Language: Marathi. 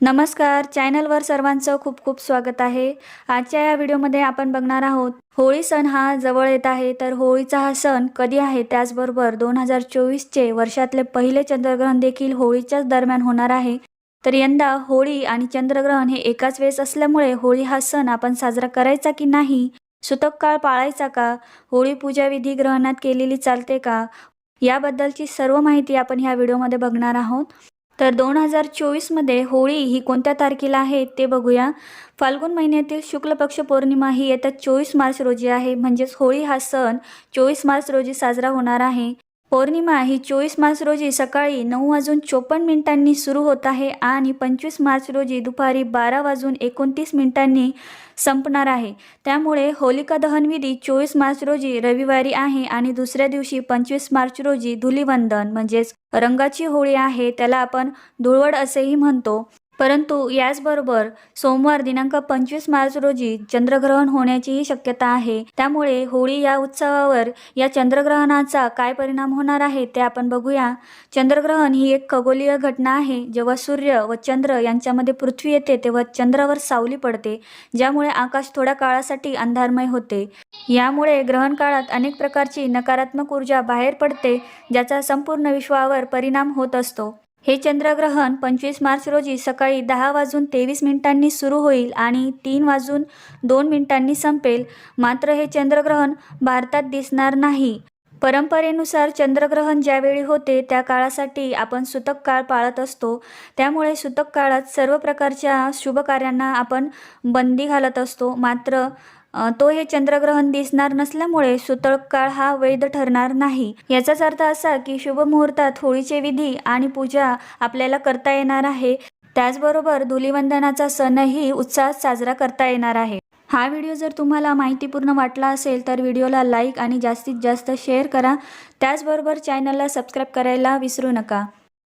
नमस्कार चॅनलवर सर्वांचं खूप खूप स्वागत आहे. आजच्या या व्हिडिओमध्ये आपण बघणार आहोत होळी सण हा जवळ येत आहे तर होळीचा हा सण कधी आहे त्याचबरोबर दोन हजार चोवीसचे वर्षातले पहिले चंद्रग्रहण देखील होळीच्याच दरम्यान होणार आहे. तर यंदा होळी आणि चंद्रग्रहण हे एकाच वेळेस असल्यामुळे होळी हा सण आपण साजरा करायचा की नाही सुतक काळ पाळायचा का होळी पूजा विधी ग्रहणात केलेली चालते का याबद्दलची सर्व माहिती आपण ह्या व्हिडिओमध्ये बघणार आहोत. तर दोन हजार चोवीसमध्ये होळी ही कोणत्या तारखेला आहे ते बघूया. फाल्गुन महिन्यातील शुक्ल पक्ष पौर्णिमा ही येत्या चोवीस मार्च रोजी आहे. म्हणजेच होळी हा सण चोवीस मार्च रोजी साजरा होणार आहे. पौर्णिमा ही चोवीस मार्च रोजी सकाळी नऊ वाजून चोपन्न मिनिटांनी सुरू होत आहे आणि पंचवीस मार्च रोजी दुपारी बारा वाजून एकोणतीस मिनिटांनी संपणार आहे. त्यामुळे होलिका दहनविधी चोवीस मार्च रोजी रविवारी आहे आणि दुसऱ्या दिवशी पंचवीस मार्च रोजी धुलीवंदन म्हणजेच रंगाची होळी आहे त्याला आपण धुळवड असेही म्हणतो. परंतु याचबरोबर सोमवार दिनांक पंचवीस मार्च रोजी चंद्रग्रहण होण्याचीही शक्यता आहे. त्यामुळे होळी या उत्सवावर या चंद्रग्रहणाचा काय परिणाम होणार आहे ते आपण बघूया. चंद्रग्रहण ही एक खगोलीय घटना आहे. जेव्हा सूर्य व चंद्र यांच्यामध्ये पृथ्वी येते तेव्हा चंद्रावर सावली पडते ज्यामुळे आकाश थोड्या काळासाठी अंधारमय होते. यामुळे ग्रहण काळात अनेक प्रकारची नकारात्मक ऊर्जा बाहेर पडते ज्याचा संपूर्ण विश्वावर परिणाम होत असतो. हे चंद्रग्रहण पंचवीस मार्च रोजी सकाळी दहा वाजून तेवीस मिनिटांनी सुरू होईल आणि तीन वाजून दोन मिनिटांनी संपेल. मात्र हे चंद्रग्रहण भारतात दिसणार नाही. परंपरेनुसार चंद्रग्रहण ज्यावेळी होते त्या काळासाठी आपण सुतक काळ पाळत असतो. त्यामुळे सुतक काळात सर्व प्रकारच्या शुभ कार्यांना आपण बंदी घालत असतो. मात्र तो हे चंद्रग्रहण दिसणार नसल्यामुळे सुतक काळ हा वैध ठरणार नाही. याचाच अर्थ असा की शुभ मुहूर्तात होळीचे विधी आणि पूजा आपल्याला करता येणार आहे. त्याचबरोबर धुलीवंदनाचा सणही उत्साहात साजरा करता येणार आहे. हा व्हिडिओ जर तुम्हाला माहितीपूर्ण वाटला असेल तर व्हिडिओला लाईक आणि जास्तीत जास्त शेअर करा. त्याचबरोबर चॅनलला सबस्क्राईब करायला विसरू नका.